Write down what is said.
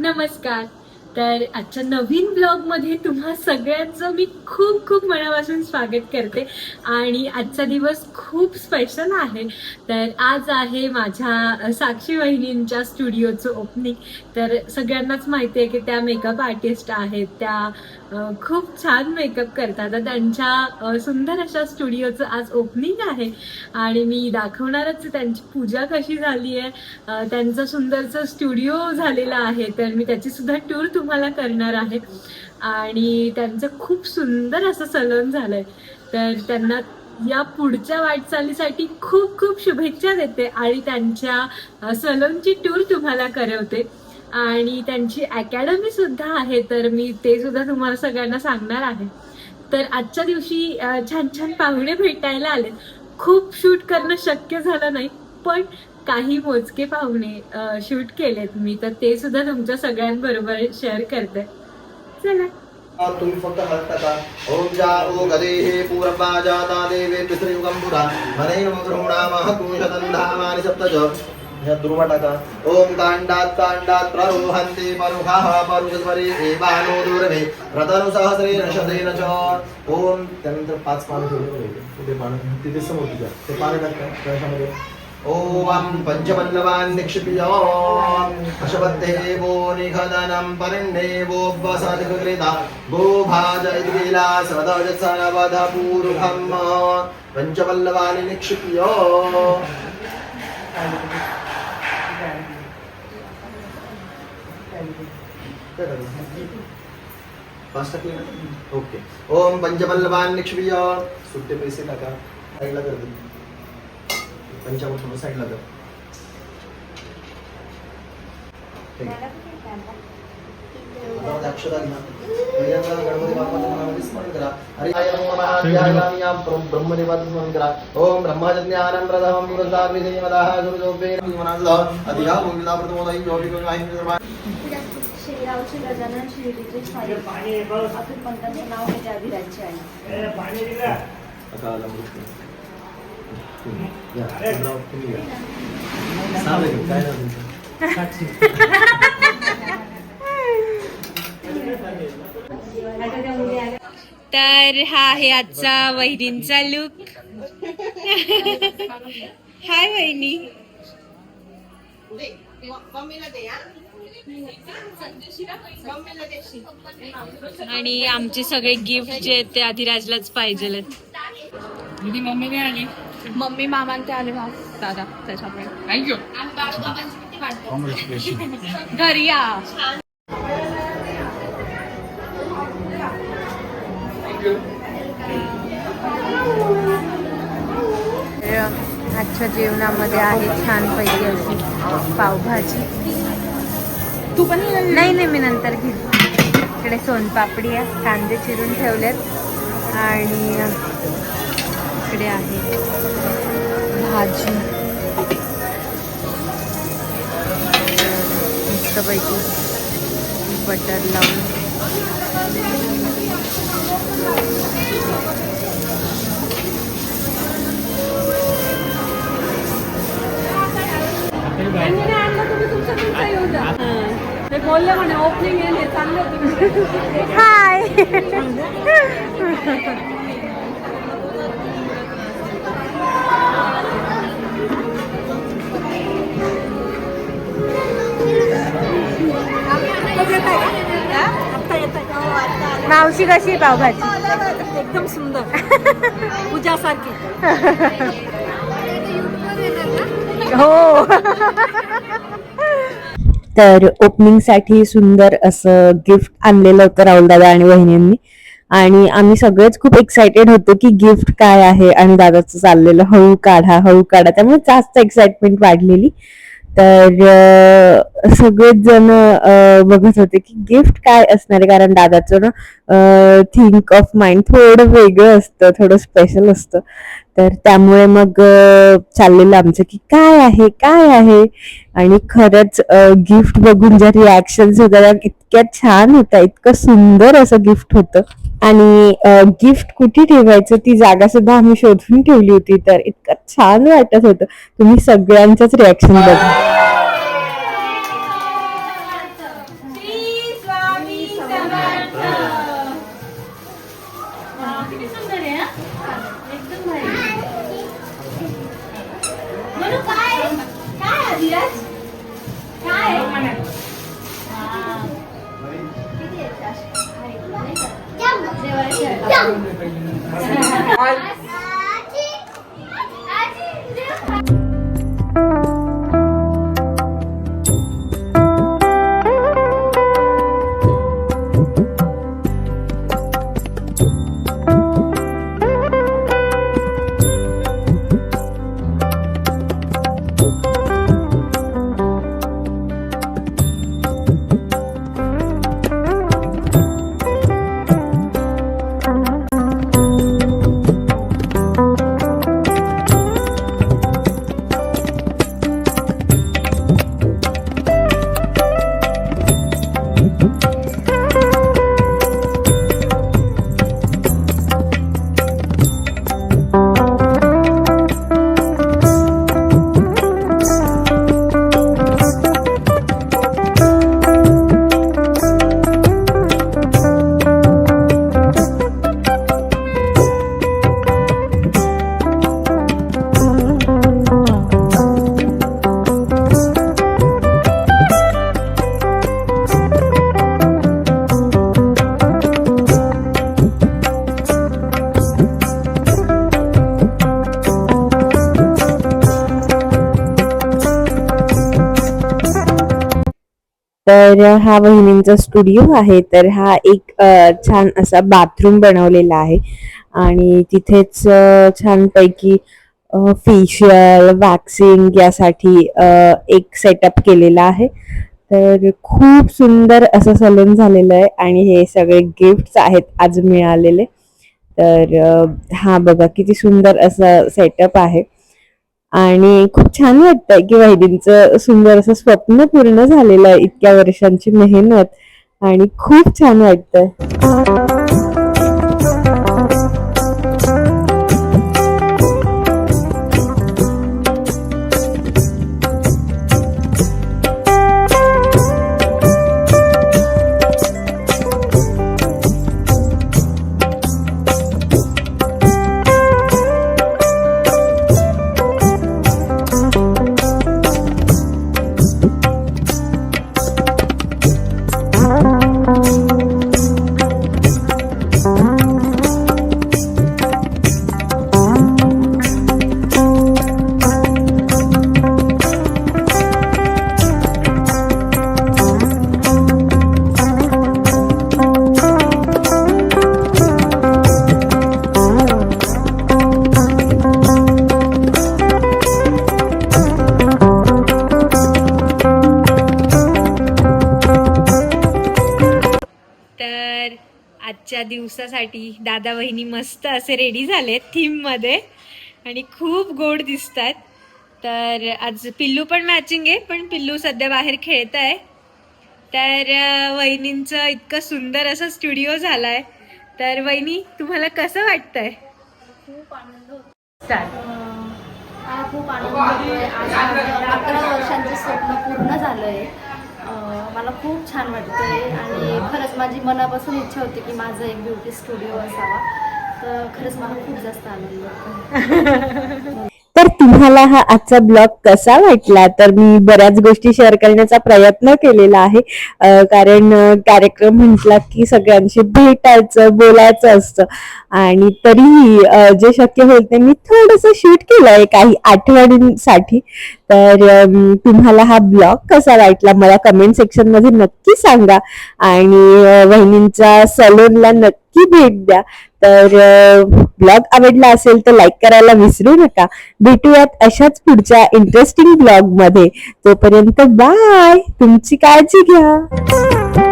नमस्कार. तर आजच्या नवीन ब्लॉगमध्ये तुम्हा सगळ्यांचं मी खूप खूप मनापासून स्वागत करते. आणि आजचा दिवस खूप स्पेशल आहे. तर आज आहे माझ्या साक्षी वहिनींच्या स्टुडिओचं ओपनिंग तर सगळ्यांनाच माहिती आहे की त्या मेकअप आर्टिस्ट आहेत. त्या खूप छान मेकअप करतात. तर त्यांच्या सुंदर अशा स्टुडिओचं आज ओपनिंग आहे. आणि मी दाखवणारच त्यांची पूजा कशी झाली आहे त्यांचं सुंदरचं स्टुडिओ झालेला आहे. तर मी त्याची सुद्धा टूर तुम्हाला करणार आहे. आणि त्यांचं खूप सुंदर असं सलून झालंय. तर त्यांना या पुढच्या वाटचालीसाठी खूप खूप शुभेच्छा देते आणि त्यांच्या सलोनची सलूनची टूर तुम्हाला करवते. आणि त्यांची अकॅडमी सुद्धा आहे तर मी ते सुद्धा तुम्हाला सगळ्यांना सांगणार आहे. तर आजच्या दिवशी छान छान पाहुणे भेटायला आले खूप शूट करणं शक्य झालं नाही पण काही मोजके पाहुणे शूट केलेत मी तर ते सुद्धा तुमच्या सगळ्यांबरोबर शेअर करते. चला. तुम्ही फक्त हस्तका ओम जा ओ गदे हे पूर्वा जाता देवे पितृयुगम पुरा मनेन मगृणा महकुंशतन्धामानि सप्तज ह्या दुर्वा टाका. ओम कांडात कांडात प्ररोहन्ते परुखाः परुषस्वरे एवानो दूरवे. रतनु सहस्रे नशदेन च. ओम त्यानंतर पाच पानं ठेवले. पाहिजे कुठे पानं. तिथे समोर तुझ्या ते पानं टाका कळशामध्ये ॐ पञ्चपल्लवान् निक्षिप्य अशपत्ते वो निखदनं परिण्येवोपसर्गकृता गोभाज इति किला पञ्चपल्लवानि निक्षिप्य ओके ओम पंचपल्लवान् निक्षिप्य सुट्टे पैसे टाका। साईडला कर दे. पंचावन्न थोडं साईडला कर. या ब्रह्म- ब्रह्मदेवाचं स्मरण करा. ओम ब्रह्मज्ञानं प्रथमं पुरस्ताग्निदेवतः गुरुजोपेन मनासः अधिया भूमिदा प्रथमोदयं ज्योतिर्गोहायं निर्मा श्रीरावचे गजानन शिर्डीचे स्वामी अतुल पंतांचं नाव हे त्या विराजचे आहे अकाल मृत्यू या चंद्राव तुम्ही या नाव आहे काय नाव तुमचं? तर हा आहे आजचा वहिनींचा लुक हाय वहिनी. आणि आमचे सगळे गिफ्ट जे आहेत ते आधिराजलाच पाहिजे मम्मी मामा ते आले दादा त्याच्यामुळे. घरी या. आजच्या जेवणामध्ये आहे छानपैकी अशी पावभाजी. तू पण नाही नाही मी नंतर घेईन इकडे सोनपापडी आहे कांदे चिरून ठेवलेत. आणि इकडे आहे. भाजी. मस्तपैकी बटर लावून. ते बोलले म्हणे ओपनिंग हाय. मावशी कशी पावभाजी? एकदम सुंदर. पूजासारखी. हो. तर ओपनिंगसाठी सुंदर असं गिफ्ट आणलेलं होतं राहुल दादा आणि वहिनींनी. आणि आम्ही सगळेच खूप एक्साइटेड होतो की गिफ्ट काय आहे आणि दादाचं चाललेलं हळू काढा हळू काढा. त्यामुळे जास्त एक्साइटमेंट वाढलेली. तर सगळेच जण बघत होते की गिफ्ट काय असणार आहे? कारण दादाचं ना थिंक ऑफ माइंड थोडं वेगळं असतं थोडं स्पेशल असतं. तर त्यामुळे मग चाललेलं आमचं की काय आहे काय आहे? आणि खरंच गिफ्ट बघून ज्या रिॲक्शन होत्या इतक्या छान होत्या इतकं सुंदर असं गिफ्ट होतं. आणि गिफ्ट कुठे ठेवायचं ती जागा सुद्धा आम्ही शोधून ठेवली होती तर इतकं छान वाटत होतं. तुम्ही सगळ्यांचंच रिॲक्शन बघा. 哎。तर हा वहिनींचा स्टुडिओ आहे. तर हा एक छान असा बाथरूम बनवलेला आहे. आणि तिथेच छानपैकी फेशियल वॅक्सिंग यासाठी एक सेटअप केलेला आहे. तर खूप सुंदर असं सलून झालेलं आहे आणि हे सगळे गिफ्ट्स आहेत आज मिळालेले. तर हा बघा किती सुंदर असं सेटअप आहे. आणि खूप छान वाटतंय की वहिनींचं सुंदर असं स्वप्न पूर्ण झालेलं आहे इतक्या वर्षांची मेहनत आणि खूप छान वाटतंय. आजच्या दिवसासाठी दादा वहिनी मस्त असे रेडी झालेत थीममध्ये आणि खूप गोड दिसतात तर आज पिल्लू पण मॅचिंग आहे पण पिल्लू सध्या बाहेर खेळत आहे तर वहिनींचं इतकं सुंदर असं स्टुडिओ झालाय. तर वहिनी तुम्हाला कसं वाटतंय? खूप आनंद होतो मला खूप आनंद अकरा वर्षांचं स्वप्न पूर्ण झालंय. मला खूप छान वाटते आणि खरंच माझी मनापासून इच्छा होती की माझं एक ब्युटी स्टुडिओ असावा. तर खरंच मला खूप जास्त आनंद होतो. तर तुम्हाला हा आजचा ब्लॉग कसा वाटला? तर मी बऱ्याच गोष्टी शेअर करण्याचा प्रयत्न केलेला आहे. कारण कार्यक्रम म्हटला की सगळ्यांशी भेटायचं बोलायचं असतं. आणि तरीही जे शक्य होईल ते मी थोडंसं शूट केलं आहे काही आठवणींसाठी. तर तुम्हाला हा ब्लॉग कसा वाटला मला कमेंट सेक्शनमध्ये नक्की सांगा. आणि वहिनींच्या सलोनला नक्की भेट द्या. तर ब्लॉग आवडला असेल तर लाईक करायला विसरू नका. भेटूयात अशाच पुढच्या इंटरेस्टिंग ब्लॉगमध्ये तोपर्यंत बाय तुमची काळजी घ्या.